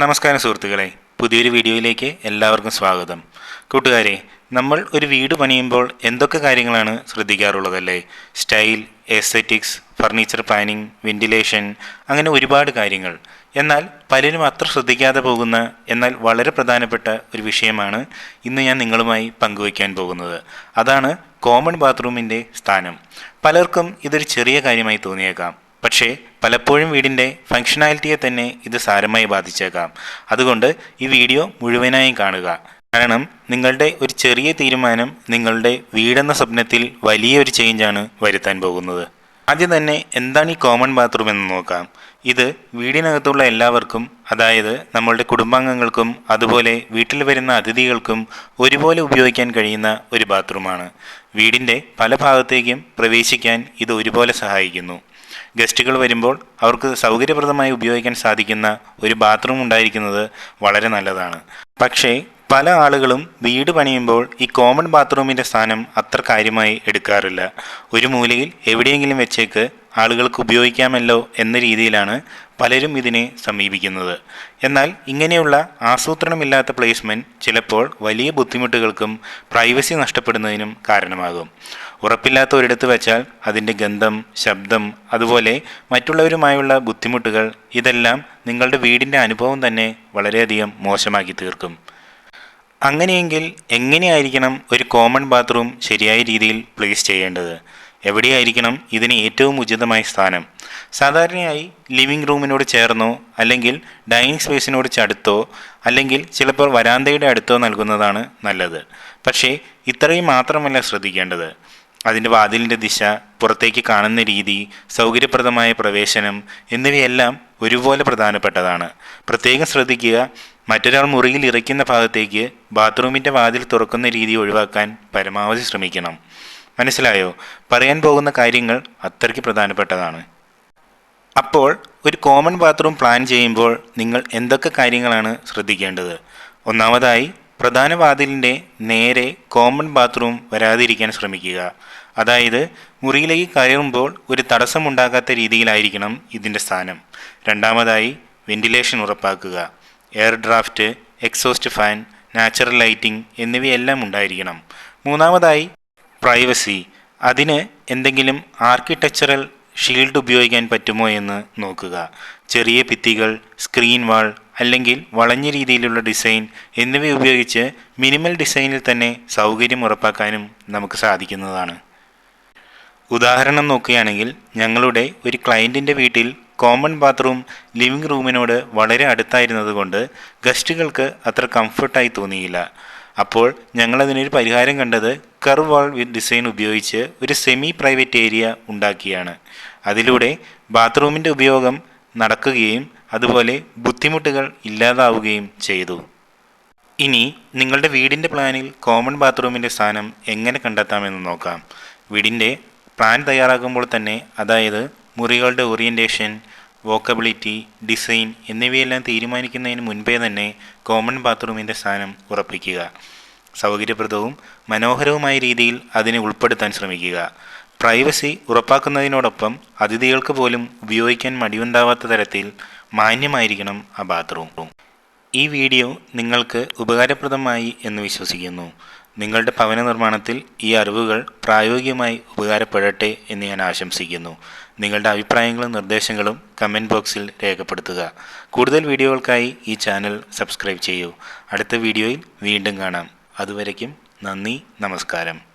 നമസ്കാരം സുഹൃത്തുക്കളെ. പുതിയൊരു വീഡിയോയിലേക്ക് എല്ലാവർക്കും സ്വാഗതം. കൂട്ടുകാരെ നമ്മൾ ഒരു വീട് പണിയുമ്പോൾ എന്തൊക്കെ കാര്യങ്ങളാണ് ശ്രദ്ധിക്കാറുള്ളതല്ലേ? Style aesthetics furniture planning ventilation അങ്ങനെ ഒരുപാട് കാര്യങ്ങൾ. എന്നാൽ പലരും അത്ര ശ്രദ്ധിക്കാതെ പോകുന്ന എന്നാൽ വളരെ പ്രധാനപ്പെട്ട ഒരു വിഷയമാണ് ഇന്ന് ഞാൻ നിങ്ങളുമായി പങ്കുവയ്ക്കാൻ പോകുന്നത്. അതാണ് കോമൺ ബാത്റൂമിന്റെ സ്ഥാനം. പലർക്കും ഇതൊരു ചെറിയ കാര്യമായി തോന്നിയേക്കാം. പക്ഷേ പലപ്പോഴും വീടിന്റെ ഫങ്ഷനാലിറ്റിയെ തന്നെ ഇത് സാരമായി ബാധിച്ചേക്കാം. അതുകൊണ്ട് ഈ വീഡിയോ മുഴുവനായും കാണുക. കാരണം നിങ്ങളുടെ ഒരു ചെറിയ തീരുമാനം നിങ്ങളുടെ വീടെന്ന സ്വപ്നത്തിൽ വലിയൊരു ചേഞ്ചാണ് വരുത്താൻ പോകുന്നത്. ആദ്യം തന്നെ എന്താണ് ഈ കോമൺ ബാത്റൂം എന്ന് നോക്കാം. ഇത് വീടിനകത്തുള്ള എല്ലാവർക്കും അതായത് നമ്മളുടെ കുടുംബാംഗങ്ങൾക്കും അതുപോലെ വീട്ടിൽ വരുന്ന അതിഥികൾക്കും ഒരുപോലെ ഉപയോഗിക്കാൻ കഴിയുന്ന ഒരു ബാത്റൂമാണ് വീടിന്റെ പല ഭാഗത്തേക്കും പ്രവേശിക്കാൻ ഇത് ഒരുപോലെ സഹായിക്കുന്നു. ഗസ്റ്റുകൾ വരുമ്പോൾ അവർക്ക് സൗകര്യപ്രദമായി ഉപയോഗിക്കാൻ സാധിക്കുന്ന ഒരു ബാത്റൂം ഉണ്ടായിരിക്കുന്നത് വളരെ നല്ലതാണ്. പക്ഷേ പല ആളുകളും വീട് പണിയുമ്പോൾ ഈ കോമൺ ബാത്റൂമിന്റെ സ്ഥാനം അത്ര കാര്യമായി എടുക്കാറില്ല. ഒരു മൂലയിൽ എവിടെയെങ്കിലും വെച്ചേക്ക് ആളുകൾക്ക് ഉപയോഗിക്കാമല്ലോ എന്ന രീതിയിലാണ് പലരും ഇതിനെ സമീപിക്കുന്നത്. എന്നാൽ ഇങ്ങനെയുള്ള ആസൂത്രണമില്ലാത്ത പ്ലേസ്മെന്റ് ചിലപ്പോൾ വലിയ ബുദ്ധിമുട്ടുകൾക്കും പ്രൈവസി നഷ്ടപ്പെടുന്നതിനും കാരണമാകും. ഉറപ്പില്ലാത്ത ഒരിടത്ത് വെച്ചാൽ അതിന്റെ ഗന്ധം ശബ്ദം അതുപോലെ മറ്റുള്ളവരുമായുള്ള ബുദ്ധിമുട്ടുകൾ ഇതെല്ലാം നിങ്ങളുടെ വീടിന്റെ അനുഭവം തന്നെ വളരെയധികം മോശമാക്കി തീർക്കും. അങ്ങനെയെങ്കിൽ എങ്ങനെയായിരിക്കണം ഒരു കോമൺ ബാത്റൂം ശരിയായ രീതിയിൽ പ്ലേസ് ചെയ്യേണ്ടത്? എവിടെയായിരിക്കണം ഇതിന് ഏറ്റവും ഉചിതമായ സ്ഥാനം? സാധാരണയായി ലിവിംഗ് റൂമിനോട് ചേർന്നോ അല്ലെങ്കിൽ ഡൈനിങ് സ്പേസിനോട് ചടുത്തോ അല്ലെങ്കിൽ ചിലപ്പോൾ വരാന്തയുടെ അടുത്തോ നൽകുന്നതാണ് നല്ലത്. പക്ഷേ ഇത്രയും മാത്രമല്ല ശ്രദ്ധിക്കേണ്ടത്. അതിന്റെ വാതിലിന്റെ ദിശ പുറത്തേക്ക് കാണുന്ന രീതി സൗകര്യപ്രദമായ പ്രവേശനം എന്നിവയെല്ലാം ഒരുപോലെ പ്രധാനപ്പെട്ടതാണ്. പ്രത്യേകം ശ്രദ്ധിക്കുക മറ്റൊരാൾ മുറിയിൽ ഇറക്കുന്ന ഭാഗത്തേക്ക് ബാത്റൂമിന്റെ വാതിൽ തുറക്കുന്ന രീതി ഒഴിവാക്കാൻ പരമാവധി ശ്രമിക്കണം. മനസ്സിലായോ? പറയാൻ പോകുന്ന കാര്യങ്ങൾ അത്രയ്ക്ക് പ്രധാനപ്പെട്ടതാണ്. അപ്പോൾ ഒരു കോമൺ ബാത്റൂം പ്ലാൻ ചെയ്യുമ്പോൾ നിങ്ങൾ എന്തൊക്കെ കാര്യങ്ങളാണ് ശ്രദ്ധിക്കേണ്ടത്? ഒന്നാമതായി പ്രധാന വാതിലിന്റെ നേരെ കോമൺ ബാത്റൂം വരാതിരിക്കാൻ ശ്രമിക്കുക. അതായത് മുറിയിലേക്ക് കയറുമ്പോൾ ഒരു തടസ്സമുണ്ടാകാത്ത രീതിയിലായിരിക്കണം ഇതിന്റെ സ്ഥാനം. രണ്ടാമതായി വെന്റിലേഷൻ ഉറപ്പാക്കുക. Air draught exhaust fan natural lighting എന്നിവയെല്ലാം ഉണ്ടായിരിക്കണം. മൂന്നാമതായി പ്രൈവസി. അതിന് എന്തെങ്കിലും ആർക്കിടെക്ചറൽ ഷീൽഡ് ഉപയോഗിക്കാൻ പറ്റുമോ എന്ന് നോക്കുക. ചെറിയ ഭിത്തികൾ സ്ക്രീൻ വാൾ അല്ലെങ്കിൽ വളഞ്ഞ രീതിയിലുള്ള ഡിസൈൻ എന്നിവ ഉപയോഗിച്ച് മിനിമൽ ഡിസൈനിൽ തന്നെ സൗകര്യം ഉറപ്പാക്കാനും നമുക്ക് സാധിക്കുന്നതാണ്. ഉദാഹരണം നോക്കുകയാണെങ്കിൽ ഞങ്ങളുടെ ഒരു ക്ലയന്റിന്റെ വീട്ടിൽ കോമൺ ബാത്റൂം ലിവിംഗ് റൂമിനോട് വളരെ അടുത്തായിരുന്നതുകൊണ്ട് ഗസ്റ്റുകൾക്ക് അത്ര കംഫർട്ടായി തോന്നിയില്ല. അപ്പോൾ ഞങ്ങളതിനൊരു പരിഹാരം കണ്ടത് കർവ് വാൾ ഡിസൈൻ ഉപയോഗിച്ച് ഒരു സെമി പ്രൈവറ്റ് ഏരിയ ഉണ്ടാക്കിയാണ്. അതിലൂടെ ബാത്റൂമിന്റെ ഉപയോഗം നടക്കുകയും അതുപോലെ ബുദ്ധിമുട്ടുകൾ ഇല്ലാതാവുകയും ചെയ്തു. ഇനി നിങ്ങളുടെ വീടിന്റെ പ്ലാനിൽ കോമൺ ബാത്റൂമിന്റെ സ്ഥാനം എങ്ങനെ കണ്ടെത്താമെന്ന് നോക്കാം. വീടിന്റെ പ്ലാൻ തയ്യാറാക്കുമ്പോൾ തന്നെ അതായത് മുറികളുടെ ഓറിയന്റേഷൻ വോക്കബിലിറ്റി ഡിസൈൻ എന്നിവയെല്ലാം തീരുമാനിക്കുന്നതിന് മുൻപേ തന്നെ കോമൺ ബാത്റൂമിന്റെ സ്ഥാനം ഉറപ്പിക്കുക. സൗകര്യപ്രദവും മനോഹരവുമായ രീതിയിൽ അതിനെ ഉൾപ്പെടുത്താൻ ശ്രമിക്കുക. പ്രൈവസി ഉറപ്പാക്കുന്നതിനോടൊപ്പം അതിഥികൾക്ക് പോലും ഉപയോഗിക്കാൻ മടിയുണ്ടാവാത്ത തരത്തിൽ മാന്യമായിരിക്കണം ആ ബാത്റൂം. ഈ വീഡിയോ നിങ്ങൾക്ക് ഉപകാരപ്രദമായി എന്ന് വിശ്വസിക്കുന്നു. നിങ്ങളുടെ ഭവന നിർമ്മാണത്തിൽ ഈ അറിവുകൾ പ്രായോഗികമായി ഉപകാരപ്പെടട്ടെ എന്ന് ഞാൻ ആശംസിക്കുന്നു. നിങ്ങളുടെ അഭിപ്രായങ്ങളും നിർദ്ദേശങ്ങളും കമന്റ് ബോക്സിൽ രേഖപ്പെടുത്തുക. കൂടുതൽ വീഡിയോകൾക്കായി ഈ ചാനൽ സബ്സ്ക്രൈബ് ചെയ്യൂ. അടുത്ത വീഡിയോയിൽ വീണ്ടും കാണാം. അതുവരയ്ക്കും നന്ദി നമസ്കാരം.